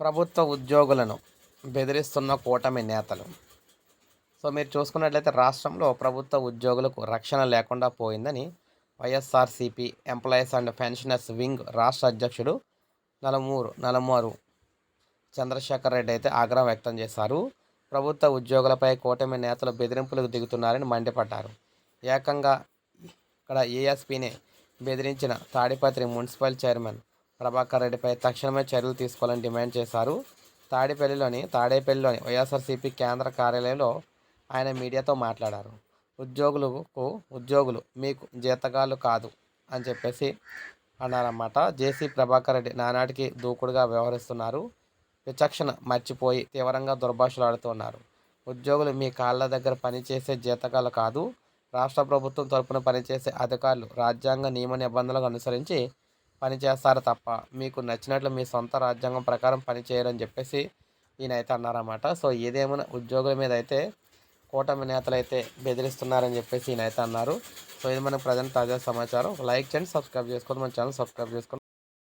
ప్రభుత్వ ఉద్యోగులను బెదిరిస్తున్న కూటమి నేతలు. సో మీరు చూసుకున్నట్లయితే రాష్ట్రంలో ప్రభుత్వ ఉద్యోగులకు రక్షణ లేకుండా పోయిందని YSRCP employees and pensioners wing రాష్ట్ర అధ్యక్షుడు నలమూరు నలమూరు చంద్రశేఖర్ రెడ్డి అయితే ఆగ్రహం వ్యక్తం చేశారు. ప్రభుత్వ ఉద్యోగులపై కూటమి నేతలు బెదిరింపులకు దిగుతున్నారని మండిపడ్డారు. ఏకంగా ఇక్కడ ఏఎస్పీని బెదిరించిన తాడిపత్రి మున్సిపల్ చైర్మన్ ప్రభాకర్ రెడ్డిపై తక్షణమే చర్యలు తీసుకోవాలని డిమాండ్ చేశారు. తాడేపల్లిలోని తాడేపల్లిలోని వైఎస్ఆర్సీపీ కేంద్ర కార్యాలయంలో ఆయన మీడియాతో మాట్లాడారు. ఉద్యోగులకు ఉద్యోగులు మీకు జీతగాళ్ళు కాదు అని చెప్పేసి అన్నారన్నమాట. జేసీ ప్రభాకర్ రెడ్డి నానాటికి దూకుడుగా వ్యవహరిస్తున్నారు. విచక్షణ మర్చిపోయి తీవ్రంగా దుర్భాషలు ఆడుతున్నారు ఉద్యోగులు మీ కాళ్ళ దగ్గర పనిచేసే జీతగాళ్ళు కాదు. రాష్ట్ర ప్రభుత్వం తరపున పనిచేసే అధికారులు రాజ్యాంగ నియమ నిబంధనలకు అనుసరించి పనిచేస్తారు తప్ప మీకు నచ్చినట్లు మీ సొంత రాజ్యాంగం ప్రకారం పనిచేయరని చెప్పేసి ఈయన అయితే అన్నారన్నమాట. సో ఏదేమైనా ఉద్యోగుల మీద అయితే కూటమి నేతలు అయితే బెదిరిస్తున్నారని చెప్పేసి ఈయన అయితే అన్నారు. సో ఇది మనకు ప్రజెంట్ తాజా సమాచారం. లైక్ చేయండి సబ్స్క్రైబ్ చేసుకోండి మన ఛానల్ సబ్స్క్రైబ్ చేసుకోండి.